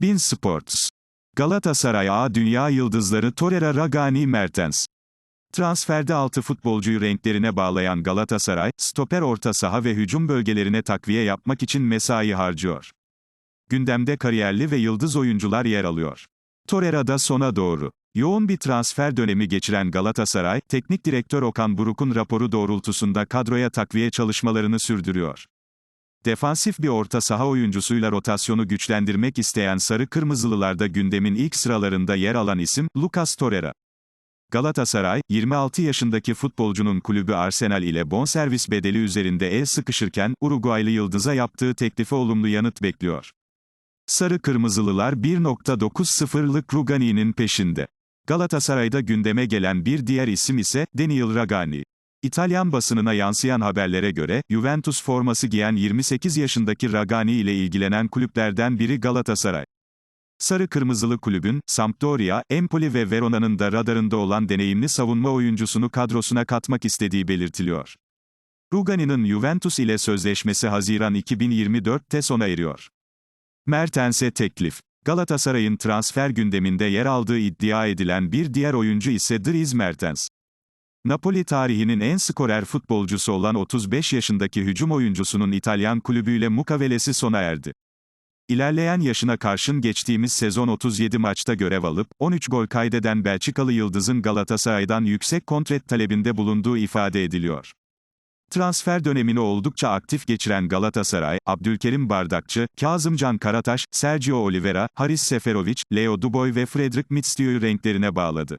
Bin Sports. Galatasaray A Dünya Yıldızları Torreira Ragani Mertens. Transferde 6 futbolcuyu renklerine bağlayan Galatasaray, stoper orta saha ve hücum bölgelerine takviye yapmak için mesai harcıyor. Gündemde kariyerli ve yıldız oyuncular yer alıyor. Torreira da sona doğru. Yoğun bir transfer dönemi geçiren Galatasaray, teknik direktör Okan Buruk'un raporu doğrultusunda kadroya takviye çalışmalarını sürdürüyor. Defansif bir orta saha oyuncusuyla rotasyonu güçlendirmek isteyen Sarı Kırmızılılarda gündemin ilk sıralarında yer alan isim, Lucas Torreira. Galatasaray, 26 yaşındaki futbolcunun kulübü Arsenal ile bonservis bedeli üzerinde el sıkışırken, Uruguaylı Yıldız'a yaptığı teklife olumlu yanıt bekliyor. Sarı Kırmızılılar 1.90'lık Rugani'nin peşinde. Galatasaray'da gündeme gelen bir diğer isim ise, Daniel Ragani. İtalyan basınına yansıyan haberlere göre, Juventus forması giyen 28 yaşındaki Ragani ile ilgilenen kulüplerden biri Galatasaray. Sarı Kırmızılı kulübün, Sampdoria, Empoli ve Verona'nın da radarında olan deneyimli savunma oyuncusunu kadrosuna katmak istediği belirtiliyor. Rugani'nin Juventus ile sözleşmesi Haziran 2024'te sona eriyor. Mertens'e teklif. Galatasaray'ın transfer gündeminde yer aldığı iddia edilen bir diğer oyuncu ise Dries Mertens. Napoli tarihinin en skorer futbolcusu olan 35 yaşındaki hücum oyuncusunun İtalyan kulübüyle mukavelesi sona erdi. İlerleyen yaşına karşın geçtiğimiz sezon 37 maçta görev alıp, 13 gol kaydeden Belçikalı Yıldız'ın Galatasaray'dan yüksek kontrat talebinde bulunduğu ifade ediliyor. Transfer dönemini oldukça aktif geçiren Galatasaray, Abdülkerim Bardakçı, Kazımcan Karataş, Sergio Oliveira, Haris Seferovic, Leo Duboy ve Fredrik Mitstio'yu renklerine bağladı.